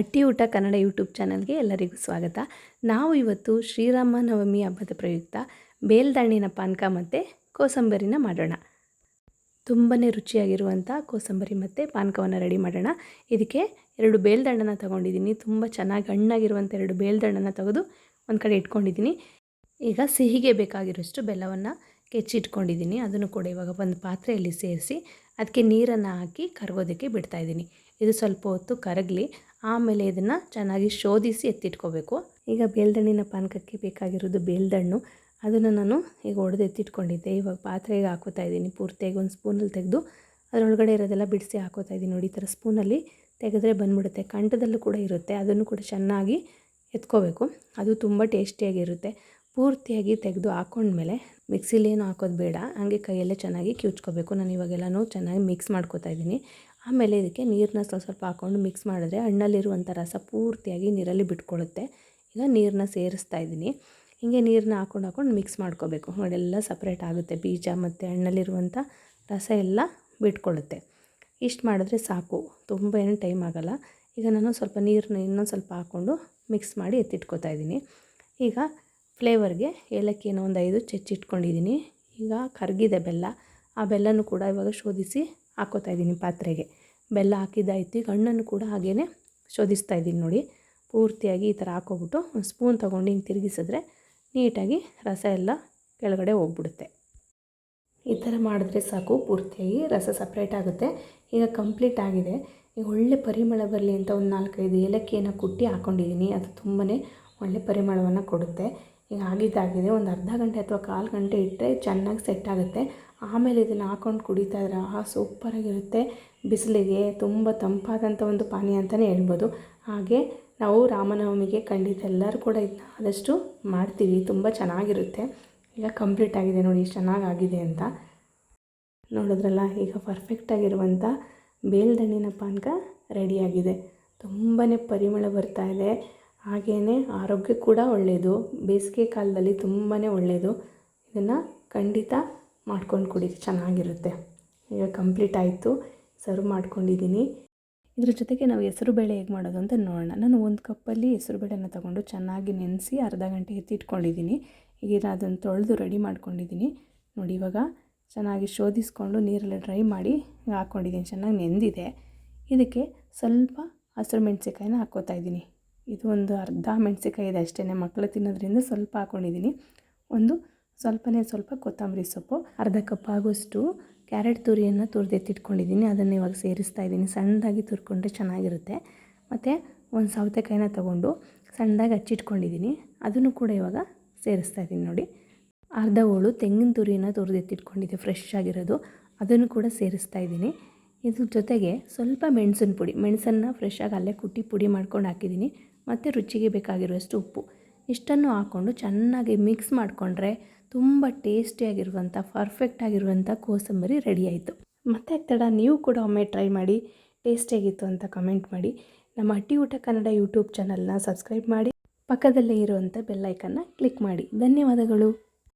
ಅಟ್ಟಿ ಊಟ ಕನ್ನಡ ಯೂಟ್ಯೂಬ್ ಚಾನಲ್ಗೆ ಎಲ್ಲರಿಗೂ ಸ್ವಾಗತ. ನಾವು ಇವತ್ತು ಶ್ರೀರಾಮ ನವಮಿ ಹಬ್ಬದ ಪ್ರಯುಕ್ತ ಬೇಲ್ದಣ್ಣಿನ ಪಾನಕ ಮತ್ತು ಕೋಸಂಬರಿನ ಮಾಡೋಣ. ತುಂಬಾ ರುಚಿಯಾಗಿರುವಂಥ ಕೋಸಂಬರಿ ಮತ್ತು ಪಾನಕವನ್ನು ರೆಡಿ ಮಾಡೋಣ. ಇದಕ್ಕೆ ಎರಡು ಬೇಲ್ದಣ್ಣನ ತೊಗೊಂಡಿದ್ದೀನಿ. ತುಂಬ ಚೆನ್ನಾಗಿ ಹಣ್ಣಾಗಿರುವಂಥ ಎರಡು ಬೇಲ್ದಣ್ಣನ ತೆಗೆದು ಒಂದು ಕಡೆ ಇಟ್ಕೊಂಡಿದ್ದೀನಿ. ಈಗ ಸಿಹಿಗೆ ಬೇಕಾಗಿರೋಷ್ಟು ಬೆಲ್ಲವನ್ನು ಕೆಚ್ಚಿಟ್ಕೊಂಡಿದ್ದೀನಿ. ಅದನ್ನು ಕೂಡ ಇವಾಗ ಒಂದು ಪಾತ್ರೆಯಲ್ಲಿ ಸೇರಿಸಿ, ಅದಕ್ಕೆ ನೀರನ್ನು ಹಾಕಿ ಕರಗೋದಕ್ಕೆ ಬಿಡ್ತಾಯಿದ್ದೀನಿ ಇದು ಸ್ವಲ್ಪ ಹೊತ್ತು ಕರಗಲಿ. ಆಮೇಲೆ ಇದನ್ನು ಚೆನ್ನಾಗಿ ಶೋಧಿಸಿ ಎತ್ತಿಟ್ಕೋಬೇಕು. ಈಗ ಬೇಲ್ದಣ್ಣಿನ ಪಾನಕಕ್ಕೆ ಬೇಕಾಗಿರೋದು ಬೇಲ್ದಣ್ಣು. ಅದನ್ನು ನಾನು ಈಗ ಒಡೆದು ಎತ್ತಿಟ್ಕೊಂಡಿದ್ದೆ. ಇವಾಗ ಪಾತ್ರೆಗೆ ಹಾಕೋತಾ ಇದ್ದೀನಿ. ಪೂರ್ತಿಯಾಗಿ ಒಂದು ಸ್ಪೂನಲ್ಲಿ ತೆಗೆದು ಅದರೊಳಗಡೆ ಇರೋದೆಲ್ಲ ಬಿಡಿಸಿ ಹಾಕೋತಾ ಇದ್ದೀನಿ. ನೋಡಿ, ಈ ಥರ ಸ್ಪೂನಲ್ಲಿ ತೆಗೆದ್ರೆ ಬಂದ್ಬಿಡುತ್ತೆ. ಕಂಠದಲ್ಲೂ ಕೂಡ ಇರುತ್ತೆ. ಅದನ್ನು ಕೂಡ ಚೆನ್ನಾಗಿ ಎತ್ಕೋಬೇಕು. ಅದು ತುಂಬ ಟೇಸ್ಟಿಯಾಗಿರುತ್ತೆ. ಪೂರ್ತಿಯಾಗಿ ತೆಗೆದು ಹಾಕೊಂಡ್ಮೇಲೆ ಮಿಕ್ಸಿಲೇನು ಹಾಕೋದು ಬೇಡ. ಹಾಗೆ ಕೈಯಲ್ಲೇ ಚೆನ್ನಾಗಿ ಕಿವುಚ್ಕೋಬೇಕು ನಾನು ಇವಾಗೆಲ್ಲನೂ ಚೆನ್ನಾಗಿ ಮಿಕ್ಸ್ ಮಾಡ್ಕೋತಾ ಇದ್ದೀನಿ. ಆಮೇಲೆ ಇದಕ್ಕೆ ನೀರನ್ನ ಸ್ವಲ್ಪ ಸ್ವಲ್ಪ ಹಾಕ್ಕೊಂಡು ಮಿಕ್ಸ್ ಮಾಡಿದ್ರೆ ಹಣ್ಣಲ್ಲಿರುವಂಥ ರಸ ಪೂರ್ತಿಯಾಗಿ ನೀರಲ್ಲಿ ಬಿಟ್ಕೊಳ್ಳುತ್ತೆ. ಈಗ ನೀರನ್ನ ಸೇರಿಸ್ತಾ ಇದ್ದೀನಿ. ಹೀಗೆ ನೀರನ್ನ ಹಾಕೊಂಡು ಹಾಕೊಂಡು ಮಿಕ್ಸ್ ಮಾಡ್ಕೋಬೇಕು. ನೋಡೆಲ್ಲ ಸಪ್ರೇಟ್ ಆಗುತ್ತೆ. ಬೀಜ ಮತ್ತು ಹಣ್ಣಲ್ಲಿರುವಂಥ ರಸ ಎಲ್ಲ ಬಿಟ್ಕೊಳ್ಳುತ್ತೆ. ಇಷ್ಟು ಮಾಡಿದ್ರೆ ಸಾಕು. ತುಂಬ ಏನು ಟೈಮ್ ಆಗೋಲ್ಲ. ಈಗ ನಾನು ಸ್ವಲ್ಪ ನೀರನ್ನ ಇನ್ನೊಂದು ಸ್ವಲ್ಪ ಹಾಕ್ಕೊಂಡು ಮಿಕ್ಸ್ ಮಾಡಿ ಎತ್ತಿಟ್ಕೋತಾ ಇದ್ದೀನಿ. ಈಗ ಫ್ಲೇವರ್ಗೆ ಏಲಕ್ಕಿನ ಒಂದು ಐದು ಚೆಚ್ಚಿಟ್ಕೊಂಡಿದ್ದೀನಿ. ಈಗ ಕರಗಿದೆ ಬೆಲ್ಲ. ಆ ಬೆಲ್ಲನೂ ಕೂಡ ಇವಾಗ ಶೋಧಿಸಿ ಹಾಕೋತಾ ಇದ್ದೀನಿ ಪಾತ್ರೆಗೆ. ಬೆಲ್ಲ ಹಾಕಿದ್ದಾಯ್ತು ಈಗ ಹಣ್ಣನ್ನು ಕೂಡ ಹಾಗೇ ಶೋಧಿಸ್ತಾ ಇದ್ದೀನಿ ನೋಡಿ. ಪೂರ್ತಿಯಾಗಿ ಈ ಥರ ಹಾಕೋಬಿಟ್ಟು ಒಂದು ಸ್ಪೂನ್ ತೊಗೊಂಡು ಹಿಂಗೆ ತಿರುಗಿಸಿದ್ರೆ ನೀಟಾಗಿ ರಸ ಎಲ್ಲ ಕೆಳಗಡೆ ಹೋಗ್ಬಿಡುತ್ತೆ. ಈ ಥರ ಮಾಡಿದ್ರೆ ಸಾಕು. ಪೂರ್ತಿಯಾಗಿ ರಸ ಸಪ್ರೇಟ್ ಆಗುತ್ತೆ. ಈಗ ಕಂಪ್ಲೀಟ್ ಆಗಿದೆ. ಈಗ ಒಳ್ಳೆ ಪರಿಮಳ ಬರಲಿ ಅಂತ ಒಂದು ನಾಲ್ಕೈದು ಏಲಕ್ಕಿಯನ್ನು ಕುಟ್ಟಿ ಹಾಕ್ಕೊಂಡಿದ್ದೀನಿ ಅದು ತುಂಬಾ ಒಳ್ಳೆ ಪರಿಮಳವನ್ನು ಕೊಡುತ್ತೆ. ಈಗ ಆಗಿದ್ದಾಗಿದೆ ಒಂದು ಅರ್ಧ ಗಂಟೆ ಅಥವಾ ಕಾಲು ಗಂಟೆ ಇಟ್ಟರೆ ಚೆನ್ನಾಗಿ ಸೆಟ್ ಆಗುತ್ತೆ. ಆಮೇಲೆ ಇದನ್ನು ಹಾಕ್ಕೊಂಡು ಕುಡಿತಾ ಇದ್ರೆ ಆಹಾ ಸೂಪರಾಗಿರುತ್ತೆ ಬಿಸಿಲಿಗೆ ತುಂಬ ತಂಪಾದಂಥ ಒಂದು ಪಾನೀಯ ಅಂತಲೇ ಹೇಳ್ಬೋದು. ಹಾಗೆ ನಾವು ರಾಮನವಮಿಗೆ ಖಂಡಿತ ಎಲ್ಲರೂ ಕೂಡ ಇದನ್ನ ಆದಷ್ಟು ಮಾಡ್ತೀವಿ. ತುಂಬ ಚೆನ್ನಾಗಿರುತ್ತೆ. ಈಗ ಕಂಪ್ಲೀಟ್ ಆಗಿದೆ ನೋಡಿ ಚೆನ್ನಾಗಿ ಚೆನ್ನಾಗಾಗಿದೆ ಅಂತ. ನೋಡಿದ್ರಲ್ಲ, ಈಗ ಪರ್ಫೆಕ್ಟಾಗಿರುವಂಥ ಬೇಲ್ದಣ್ಣಿನ ಪಾನಕ ರೆಡಿಯಾಗಿದೆ ತುಂಬಾ ಪರಿಮಳ ಬರ್ತಾ ಇದೆ. ಹಾಗೆಯೇ ಆರೋಗ್ಯ ಕೂಡ ಒಳ್ಳೆಯದು. ಬೇಸಿಗೆ ಕಾಲದಲ್ಲಿ ತುಂಬಾ ಒಳ್ಳೆಯದು. ಇದನ್ನು ಖಂಡಿತ ಮಾಡ್ಕೊಂಡು ಕುಡಿ, ಚೆನ್ನಾಗಿರುತ್ತೆ. ಈಗ ಕಂಪ್ಲೀಟ್ ಆಯಿತು. ಸರ್ವ್ ಮಾಡ್ಕೊಂಡಿದ್ದೀನಿ ಇದ್ರ ಜೊತೆಗೆ ನಾವು ಹೆಸರು ಬೇಳೆ ಹೇಗೆ ಮಾಡೋದು ಅಂತ ನೋಡೋಣ. ನಾನು ಒಂದು ಕಪ್ಪಲ್ಲಿ ಹೆಸರು ಬೇಳೆನ ತೊಗೊಂಡು ಚೆನ್ನಾಗಿ ನೆನೆಸಿ ಅರ್ಧ ಗಂಟೆ ಎತ್ತಿಟ್ಕೊಂಡಿದ್ದೀನಿ ಈಗ ಅದನ್ನು ತೊಳೆದು ರೆಡಿ ಮಾಡ್ಕೊಂಡಿದ್ದೀನಿ ನೋಡಿ, ಇವಾಗ ಚೆನ್ನಾಗಿ ಶೋಧಿಸ್ಕೊಂಡು ನೀರಲ್ಲಿ ಡ್ರೈ ಮಾಡಿ ಹಾಕ್ಕೊಂಡಿದ್ದೀನಿ ಚೆನ್ನಾಗಿ ನೆಂದಿದೆ. ಇದಕ್ಕೆ ಸ್ವಲ್ಪ ಹಸಿರು ಮೆಣಸಿಕಾಯಿನ ಹಾಕ್ಕೋತಾ ಇದ್ದೀನಿ ಇದು ಒಂದು ಅರ್ಧ ಮೆಣಸಿಕಾಯಿ ಇದೆ ಅಷ್ಟೇ ಮಕ್ಕಳು ತಿನ್ನೋದ್ರಿಂದ ಸ್ವಲ್ಪ ಹಾಕ್ಕೊಂಡಿದ್ದೀನಿ ಒಂದು ಸ್ವಲ್ಪನೇ ಸ್ವಲ್ಪ ಕೊತ್ತಂಬರಿ ಸೊಪ್ಪು, ಅರ್ಧ ಕಪ್ ಆಗೋಷ್ಟು ಕ್ಯಾರೆಟ್ ತುರಿಯನ್ನು ತುರಿದೆತ್ತಿಟ್ಕೊಂಡಿದ್ದೀನಿ ಅದನ್ನು ಇವಾಗ ಸೇರಿಸ್ತಾ ಇದ್ದೀನಿ. ಸಣ್ಣದಾಗಿ ತುರ್ಕೊಂಡ್ರೆ ಚೆನ್ನಾಗಿರುತ್ತೆ. ಮತ್ತು ಒಂದು ಸೌತೆಕಾಯಿನ ತೊಗೊಂಡು ಸಣ್ಣದಾಗಿ ಹಚ್ಚಿಟ್ಕೊಂಡಿದ್ದೀನಿ. ಅದನ್ನು ಕೂಡ ಇವಾಗ ಸೇರಿಸ್ತಾ ಇದ್ದೀನಿ ನೋಡಿ. ಅರ್ಧ ಹೋಳು ತೆಂಗಿನ ತುರಿಯನ್ನು ತುರಿದೆತ್ತಿಟ್ಕೊಂಡಿದ್ದೆ ಫ್ರೆಶ್ ಆಗಿರೋದು. ಅದನ್ನು ಕೂಡ ಸೇರಿಸ್ತಾ ಇದ್ದೀನಿ. ಇದ್ರ ಜೊತೆಗೆ ಸ್ವಲ್ಪ ಮೆಣಸಿನ ಪುಡಿ, ಮೆಣಸನ್ನು ಫ್ರೆಶ್ಶಾಗಿ ಅಲ್ಲೇ ಕುಟ್ಟಿ ಪುಡಿ ಮಾಡ್ಕೊಂಡು ಹಾಕಿದ್ದೀನಿ. ಮತ್ತು ರುಚಿಗೆ ಬೇಕಾಗಿರುವಷ್ಟು ಉಪ್ಪು. ಇಷ್ಟನ್ನು ಹಾಕ್ಕೊಂಡು ಚೆನ್ನಾಗಿ ಮಿಕ್ಸ್ ಮಾಡಿಕೊಂಡ್ರೆ ತುಂಬ ಟೇಸ್ಟಿಯಾಗಿರುವಂಥ ಪರ್ಫೆಕ್ಟ್ ಆಗಿರುವಂಥ ಕೋಸಂಬರಿ ರೆಡಿ ಆಯಿತು. ಮತ್ತೆ ತಡ, ನೀವು ಕೂಡ ಒಮ್ಮೆ ಟ್ರೈ ಮಾಡಿ ಟೇಸ್ಟಿಯಾಗಿತ್ತು ಅಂತ ಕಮೆಂಟ್ ಮಾಡಿ. ನಮ್ಮ ಅಟ್ಟಿ ಊಟ ಕನ್ನಡ ಯೂಟ್ಯೂಬ್ ಚಾನಲ್ನ ಸಬ್ಸ್ಕ್ರೈಬ್ ಮಾಡಿ. ಪಕ್ಕದಲ್ಲೇ ಇರುವಂಥ ಬೆಲ್ಲೈಕನ್ನ ಕ್ಲಿಕ್ ಮಾಡಿ. ಧನ್ಯವಾದಗಳು.